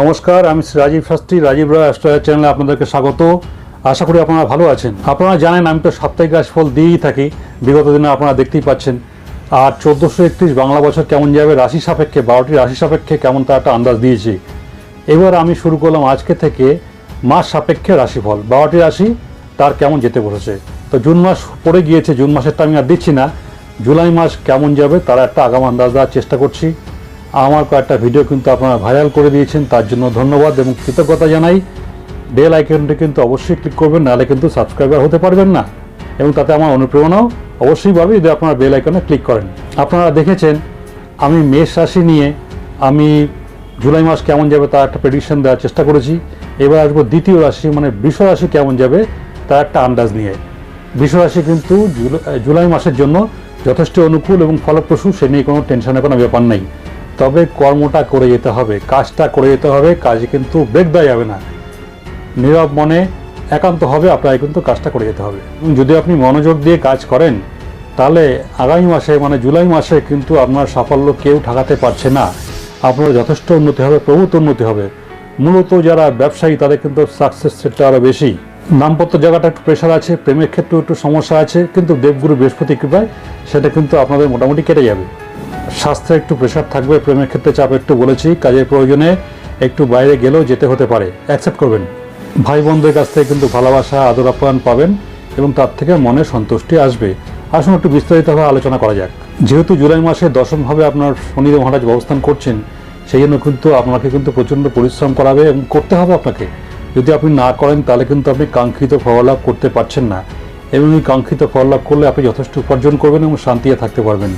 নমস্কার, আমি শ্রী রাজীব শাস্ত্রী, রাজীব রায় অ্যাস্ট্রোলজার চ্যানেলে আপনাদেরকে স্বাগত। আশা করি আপনারা ভালো আছেন। আপনারা জানেন আমি তো সাপ্তাহিক রাশিফল দিয়েই থাকি, বিগত দিনে আপনারা দেখতেই পাচ্ছেন। আর চোদ্দোশো একত্রিশ বাংলা বছর কেমন যাবে, রাশি সাপেক্ষে, বারোটি রাশি সাপেক্ষে কেমন তার একটা আন্দাজ দিয়েছি। এবার আমি শুরু করলাম আজকে থেকে মাস সাপেক্ষে রাশিফল। বারোটি রাশি তার কেমন যেতে বসেছে। তো জুন মাস পড়ে গিয়েছে, জুন মাসেরটা আমি আর দিচ্ছি না। জুলাই মাস কেমন যাবে তার একটা আগাম আন্দাজ দেওয়ার চেষ্টা করছি। আমার কয়েকটা ভিডিও কিন্তু আপনারা ভাইরাল করে দিয়েছেন, তার জন্য ধন্যবাদ এবং কৃতজ্ঞতা জানাই। বেল আইকনটি কিন্তু অবশ্যই ক্লিক করবেন, নাহলে কিন্তু সাবস্ক্রাইবার হতে পারবেন না। এবং তাতে আমার অনুপ্রেরণাও অবশ্যই পাবে যদি আপনারা বেল আইকনে ক্লিক করেন। আপনারা দেখেছেন, আমি মেষ রাশি নিয়ে আমি জুলাই মাস কেমন যাবে তার একটা প্রেডিকশন দেওয়ার চেষ্টা করেছি। এবার আসব দ্বিতীয় রাশি মানে বৃষ রাশি কেমন যাবে তার একটা আন্দাজ নিয়ে। বৃষ রাশি কিন্তু জুলাই মাসের জন্য যথেষ্ট অনুকূল এবং ফলপ্রসূ, সে নিয়ে কোনো টেনশনের কোনো ব্যাপার নেই। তবে কর্মটা করে যেতে হবে, কাজটা করে যেতে হবে, কাজে কিন্তু ব্রেক দেওয়া যাবে না। নীরব মনে একান্ত হবে, আপনাকে কিন্তু কাজটা করে যেতে হবে। যদি আপনি মনোযোগ দিয়ে কাজ করেন, তাহলে আগামী মাসে মানে জুলাই মাসে কিন্তু আপনার সাফল্য কেউ ঠেকাতে পারছে না। আপনার যথেষ্ট উন্নতি হবে, প্রভূত উন্নতি হবে। মূলত যারা ব্যবসায়ী, তাদের কিন্তু সাকসেস রেটটা আরও বেশি। নামপত্র জায়গাটা একটু প্রেশার আছে, প্রেমের ক্ষেত্রেও একটু সমস্যা আছে, কিন্তু দেবগুরু বৃহস্পতি কৃপায় সেটা কিন্তু আপনাদের মোটামুটি কেটে যাবে। স্বাস্থ্যে একটু প্রেশার থাকবে, প্রেমের ক্ষেত্রে চাপ একটু বলেছি, কাজের প্রয়োজনে একটু বাইরে গেলেও যেতে হতে পারে। অ্যাকসেপ্ট করবেন। ভাই বোনদের কাছ থেকে কিন্তু ভালোবাসা, আদর আপ্যায়ন পাবেন এবং তার থেকে মনে সন্তুষ্টি আসবে। আসুন একটু বিস্তারিতভাবে আলোচনা করা যাক। যেহেতু জুলাই মাসে দশমভাবে আপনার শনিদেব মহারাজ অবস্থান করছেন, সেই জন্য কিন্তু আপনাকে কিন্তু প্রচণ্ড পরিশ্রম করাবে এবং করতে হবে আপনাকে। যদি আপনি না করেন, তাহলে কিন্তু আপনি কাঙ্ক্ষিত ফল লাভ করতে পারছেন না। এবং এই কাঙ্ক্ষিত ফল লাভ করলে আপনি যথেষ্ট উপার্জন করবেন এবং শান্তিতে থাকতে পারবেন।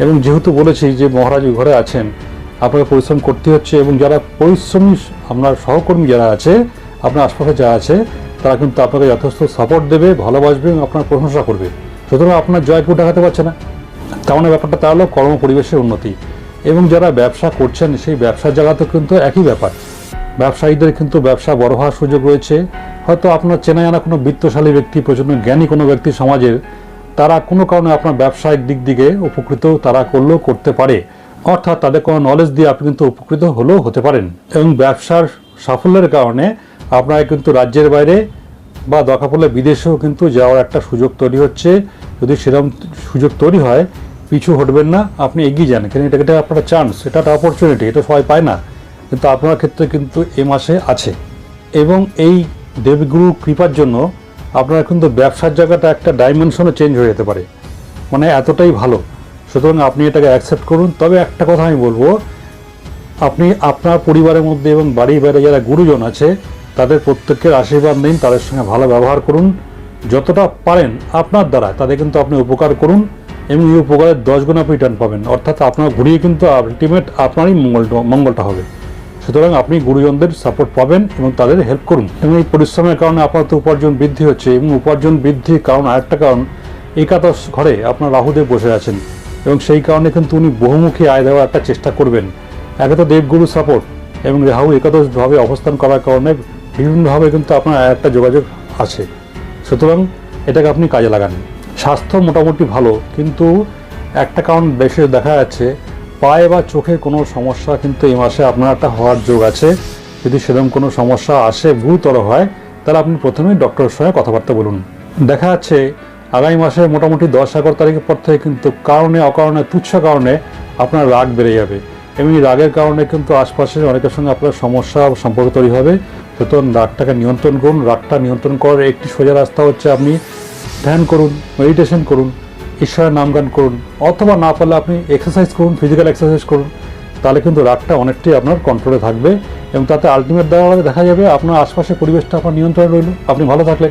এবং যেহেতু বলেছি যে মহারাজ ঘরে আছেন, আপনাকে পরিশ্রম করতে হচ্ছে এবং যারা পরিশ্রমী আপনার সহকর্মী যারা আছে, আপনার আশপাশে যারা আছে, তারা কিন্তু আপনাকে যথেষ্ট সাপোর্ট দেবে, ভালোবাসবে এবং আপনার প্রশংসা করবে। সুতরাং আপনার জয় কেউ দেখাতে পারছে না। তেমন ব্যাপারটা তা হলো কর্ম পরিবেশের উন্নতি। এবং যারা ব্যবসা করছেন, সেই ব্যবসার জায়গাতেও কিন্তু একই ব্যাপার। ব্যবসায়ীদের কিন্তু ব্যবসা বড় হওয়ার সুযোগ রয়েছে। হয়তো আপনার চেনা জানা কোনো বিত্তশালী ব্যক্তি প্রচণ্ড জ্ঞানী কোনো ব্যক্তি সমাজের তারা কোনো কারণে আপনার ব্যবসায়িক দিক দিকে উপকৃত তারা করলেও করতে পারে। অর্থাৎ তাদের কোনো নলেজ দিয়ে আপনি কিন্তু উপকৃত হলেও হতে পারেন। এবং ব্যবসার সাফল্যের কারণে আপনার কিন্তু রাজ্যের বাইরে বা দরকার পড়লে বিদেশেও কিন্তু যাওয়ার একটা সুযোগ তৈরি হচ্ছে। যদি সেরকম সুযোগ তৈরি হয়, পিছু হটবেন না, আপনি এগিয়ে যান। কেন এটা এটা আপনার চান্স এটা একটা অপরচুনিটি এটা সবাই পায় না। কিন্তু আপনার ক্ষেত্রে কিন্তু এ মাসে আছে। এবং এই দেবগুরু কৃপার জন্য আপনার কিন্তু ব্যবসার জায়গাটা একটা ডাইমেনশনে চেঞ্জ হয়ে যেতে পারে। মানে এতটাই ভালো। সুতরাং আপনি এটাকে অ্যাকসেপ্ট করুন। তবে একটা কথা আমি বলব, আপনি আপনার পরিবারের মধ্যে এবং বাড়ির বাইরে যারা গুরুজন আছে, তাদের প্রত্যেকের আশীর্বাদ নিন, তাদের সঙ্গে ভালো ব্যবহার করুন। যতটা পারেন আপনার দ্বারা তাদের কিন্তু আপনি উপকার করুন এবং এই উপকারের দশ গুণ আপনি রিটার্ন পাবেন। অর্থাৎ আপনার ঘুরিয়ে কিন্তু আলটিমেট আপনারই মঙ্গল মঙ্গলটা হবে। সুতরাং আপনি গুরুজনদের সাপোর্ট পাবেন এবং তাদের হেল্প করুন। এবং এই পরিশ্রমের কারণে আপনার তো উপার্জন বৃদ্ধি হচ্ছে এবং উপার্জন বৃদ্ধির কারণ আরেকটা কারণ, একাদশ ঘরে আপনার রাহুদেব বসে আছেন এবং সেই কারণে কিন্তু উনি বহুমুখী আয় দেওয়ার একটা চেষ্টা করবেন। একে তো দেবগুরু সাপোর্ট এবং রাহু একাদশভাবে অবস্থান করার কারণে বিভিন্নভাবে কিন্তু আপনার আর একটা যোগাযোগ আছে। সুতরাং এটাকে আপনি কাজে লাগান। স্বাস্থ্য মোটামুটি ভালো, কিন্তু একটা কারণ বেশি দেখা যাচ্ছে পায়ে বা চোখে কোনো সমস্যা কিন্তু এই মাসে আপনার একটা হওয়ার যোগ আছে। যদি সেরকম কোনো সমস্যা আসে, গুরুতর হয়, তাহলে আপনি প্রথমেই ডক্টরের সঙ্গে কথাবার্তা বলুন। দেখা যাচ্ছে, আগামী মাসে মোটামুটি দশ এগারো তারিখের পর থেকে কিন্তু কারণে, অকারণে, তুচ্ছ কারণে আপনার রাগ বেড়ে যাবে। এই রাগের কারণে কিন্তু আশপাশের অনেকের সঙ্গে আপনার সমস্যা সম্পর্ক তৈরি হবে। সুতরাং রাগটাকে নিয়ন্ত্রণ করুন, রাগটা নিয়ন্ত্রণ করার একটি সোজা রাস্তা হচ্ছে আপনি ধ্যান করুন মেডিটেশন করুন। ঈশ্বরের নামগান করুন। অথবা না পারলে আপনি এক্সারসাইজ করুন ফিজিক্যাল এক্সারসাইজ করুন, তাহলে কিন্তু রাগটা অনেকটাই আপনার কন্ট্রোলে থাকবে এবং তাতে আলটিমেট দেওয়া দেখা যাবে আপনার আশপাশের পরিবেশটা আপনার নিয়ন্ত্রণে রইল। আপনি ভালো থাকলে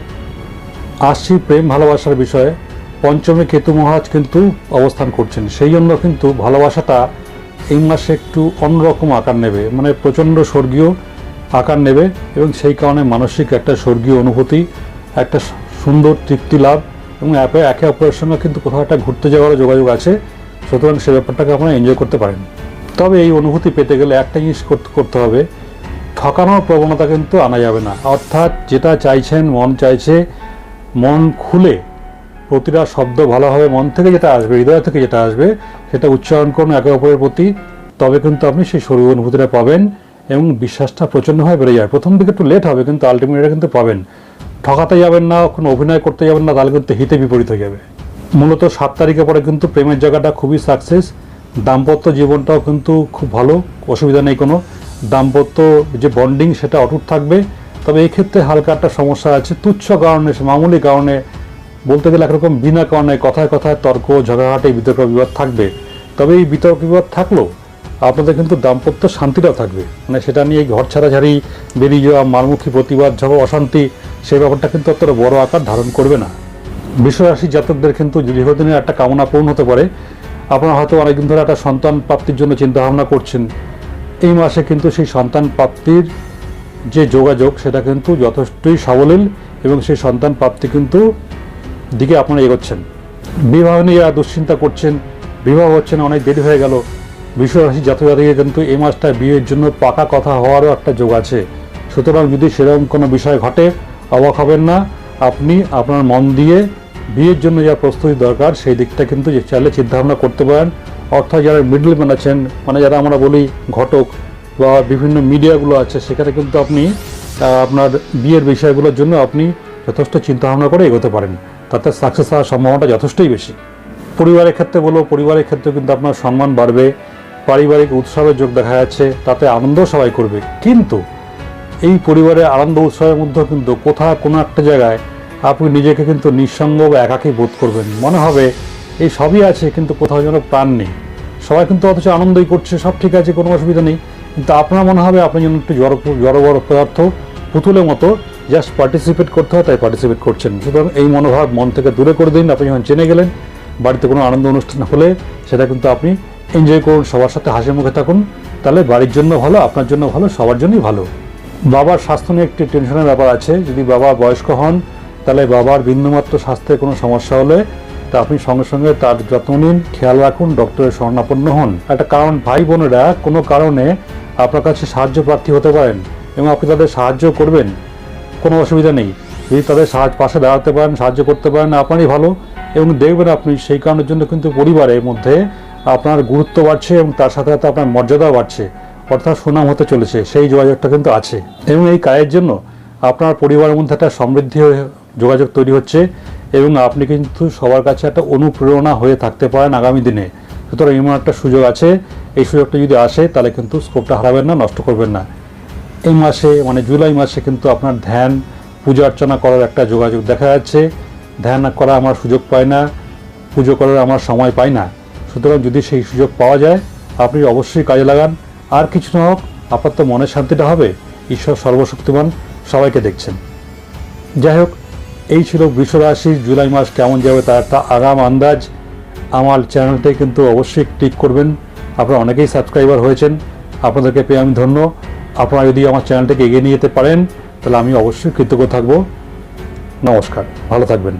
আসছি প্রেম ভালোবাসার বিষয়ে। পঞ্চমে কেতু মহারাজ কিন্তু অবস্থান করছেন। সেই জন্য কিন্তু ভালোবাসাটা এই মাসে একটু অন্যরকম আকার নেবে। মানে প্রচণ্ড স্বর্গীয় আকার নেবে এবং সেই কারণে মানসিক একটা স্বর্গীয় অনুভূতি, একটা সুন্দর তৃপ্তি লাভ এবং অ্যাপে একে অপরের সঙ্গে কিন্তু কোথাও একটা ঘুরতে যাওয়ার যোগাযোগ আছে। সুতরাং সে ব্যাপারটাকে আপনারা এনজয় করতে পারেন। তবে এই অনুভূতি পেতে গেলে একটা জিনিস করতে- হবে, ঠকানোর প্রবণতা কিন্তু আনা যাবে না। অর্থাৎ যেটা চাইছেন মন চাইছে, মন খুলে প্রতিটা শব্দ ভালোভাবে মন থেকে যেটা আসবে, হৃদয় থেকে যেটা আসবে, সেটা উচ্চারণ করুন একে অপরের প্রতি। তবে কিন্তু আপনি সেই শরীর অনুভূতিটা পাবেন এবং বিশ্বাসটা প্রচণ্ডভাবে বেড়ে যায়। প্রথম দিকে একটু লেট হবে, কিন্তু আলটিমেটলি কিন্তু পাবেন। ঠকাতে যাবেন না, কোনো অভিনয় করতে যাবেন না, তাহলে কিন্তু হিতে বিপরীত হয়ে যাবে। মূলত সাত তারিখে পরে কিন্তু প্রেমের জায়গাটা খুবই সাকসেস দাম্পত্য জীবনটাও কিন্তু খুব ভালো, অসুবিধা নেই কোনো। দাম্পত্য যে বন্ডিং সেটা অটুট থাকবে। তবে এই ক্ষেত্রে হালকা একটা সমস্যা আছে, তুচ্ছ কারণে, মামুলি কারণে, বলতে গেলে একরকম বিনা কারণে, কথায় কথায় তর্ক ঝগড়াহাটে বিতর্ক, বিবাদ থাকবে। তবে এই বিতর্ক, বিবাদ থাকলেও আপনাদের কিন্তু দাম্পত্য শান্তিটাও থাকবে। মানে সেটা নিয়ে ঘর ছাড়াছাড়ি, বেরিয়ে যাওয়া মারমুখী প্রতিবাদ, ঝগড়া, অশান্তি সেই ব্যাপারটা কিন্তু অতটা বড় আকার ধারণ করবে না। বিশ্বরাশি জাতকদের কিন্তু দীর্ঘদিনের একটা কামনা পূর্ণ হতে পারে। আপনারা হয়তো অনেকদিন ধরে একটা সন্তান প্রাপ্তির জন্য চিন্তা ভাবনা করছেন। এই মাসে কিন্তু সেই সন্তান প্রাপ্তির যে যোগাযোগ, সেটা কিন্তু যথেষ্টই সাবলীল এবং সেই সন্তান প্রাপ্তি কিন্তু দিকে আপনারা এগোচ্ছেন। বিবাহ নিয়ে দুশ্চিন্তা করছেন, বিবাহ হচ্ছে না, অনেক দেরি হয়ে গেল। বিশ্বরাশি জাতক জাতিকে কিন্তু এই মাসটা বিয়ের জন্য পাকা কথা হওয়ারও একটা যোগ আছে। সুতরাং যদি সেরকম কোনো বিষয় ঘটে অবাক হবেন না, আপনি আপনার মন দিয়ে বিয়ের জন্য যা প্রস্তুতি দরকার, সেই দিকটা কিন্তু চাইলে চিন্তাভাবনা করতে পারেন। অর্থাৎ যারা মিডল ম্যান আছেন মানে যারা আমরা বলি ঘটক বা বিভিন্ন মিডিয়াগুলো আছে, সেখানে কিন্তু আপনি আপনার বিয়ের বিষয়গুলোর জন্য আপনি যথেষ্ট চিন্তাভাবনা করে এগোতে পারেন। তাতে সাকসেস হওয়ার সম্ভাবনাটা যথেষ্টই বেশি। পরিবারের ক্ষেত্রে বলো, পরিবারের ক্ষেত্রে কিন্তু আপনার সম্মান বাড়বে, পারিবারিক উৎসবের যোগ দেখা যাচ্ছে, তাতে আনন্দ সবাই করবে। কিন্তু এই পরিবারের আনন্দ উৎসবের মধ্যেও কিন্তু কোথাও কোনো একটা জায়গায় আপনি নিজেকে কিন্তু নিঃসঙ্গ বা একাকী বোধ করবেন। মনে হবে এই সবই আছে, কিন্তু কোথাও যেন প্রাণ নেই। সবাই কিন্তু অথচ আনন্দই করছে, সব ঠিক আছে, কোনো অসুবিধা নেই। কিন্তু আপনার মনে হবে আপনি যেন একটু জড় জড় বড় পদার্থ পুতুলের মতো জাস্ট পার্টিসিপেট করতে হয়, তাই পার্টিসিপেট করছেন। সুতরাং এই মনোভাব মন থেকে দূরে করে দিন। আপনি যখন জেনে গেলেন, বাড়িতে কোনো আনন্দ অনুষ্ঠান হলে সেটা কিন্তু আপনি এনজয় করুন, সবার সাথে হাসি মুখে থাকুন। তাহলে বাড়ির জন্য ভালো, আপনার জন্য ভালো, সবার জন্যই ভালো। বাবার স্বাস্থ্য নিয়ে একটি টেনশনের ব্যাপার আছে। যদি বাবা বয়স্ক হন, তাহলে বাবার বিন্দুমাত্র স্বাস্থ্যের কোনো সমস্যা হলে তা আপনি সঙ্গে সঙ্গে তার যত্ন নিন, খেয়াল রাখুন, ডক্টরের শরণাপন্ন হন। একটা কারণ ভাই বোনেরা, কোনো কারণে আপনার কাছে সাহায্য প্রার্থী হতে পারেন এবং আপনি তাদের সাহায্য করবেন, কোনো অসুবিধা নেই। যদি তাদের সাহায্য পাশে দাঁড়াতে পারেন, সাহায্য করতে পারেন, আপনারই ভালো এবং দেখবেন আপনি সেই কারণের জন্য কিন্তু পরিবারের মধ্যে আপনার গুরুত্ব বাড়ছে এবং তার সাথে সাথে আপনার মর্যাদাও বাড়ছে। অর্থাৎ সুনাম হতে চলেছে, সেই যোগাযোগটা কিন্তু আছে। এবং এই কাজের জন্য আপনার পরিবারের মধ্যে একটা সমৃদ্ধি যোগাযোগ তৈরি হচ্ছে এবং আপনি কিন্তু সবার কাছে একটা অনুপ্রেরণা হয়ে থাকতে পারেন আগামী দিনে। সুতরাং এমন একটা সুযোগ আছে, এই সুযোগটা যদি আসে, তাহলে কিন্তু স্কোপটা হারাবেন না, নষ্ট করবেন না। এই মাসে মানে জুলাই মাসে কিন্তু আপনার ধ্যান, পূজা অর্চনা করার একটা যোগাযোগ দেখা যাচ্ছে। ধ্যান করা আমার সুযোগ পায় না, পুজো করার আমার সময় পাই না। সুতরাং যদি সেই সুযোগ পাওয়া যায়, আপনি অবশ্যই কাজে লাগান। আর কিছু না হোক আপনার তো মনের শান্তিটা হবে। ঈশ্বর সর্বশক্তিমান, সবাইকে দেখছেন। যাই হোক, এই ছিল বিশ্বরাশির জুলাই মাস কেমন যাবে তার একটা আগাম আন্দাজ। আমার চ্যানেলটাই কিন্তু অবশ্যই ক্লিক করবেন। আপনারা অনেকেই সাবস্ক্রাইবার হয়েছেন, আপনাদেরকে পেয়ে আমি ধন্য। আপনারা যদি আমার চ্যানেলটাকে এগিয়ে নিয়ে যেতে পারেন, তাহলে আমি অবশ্যই কৃতজ্ঞ থাকব। নমস্কার, ভালো থাকবেন।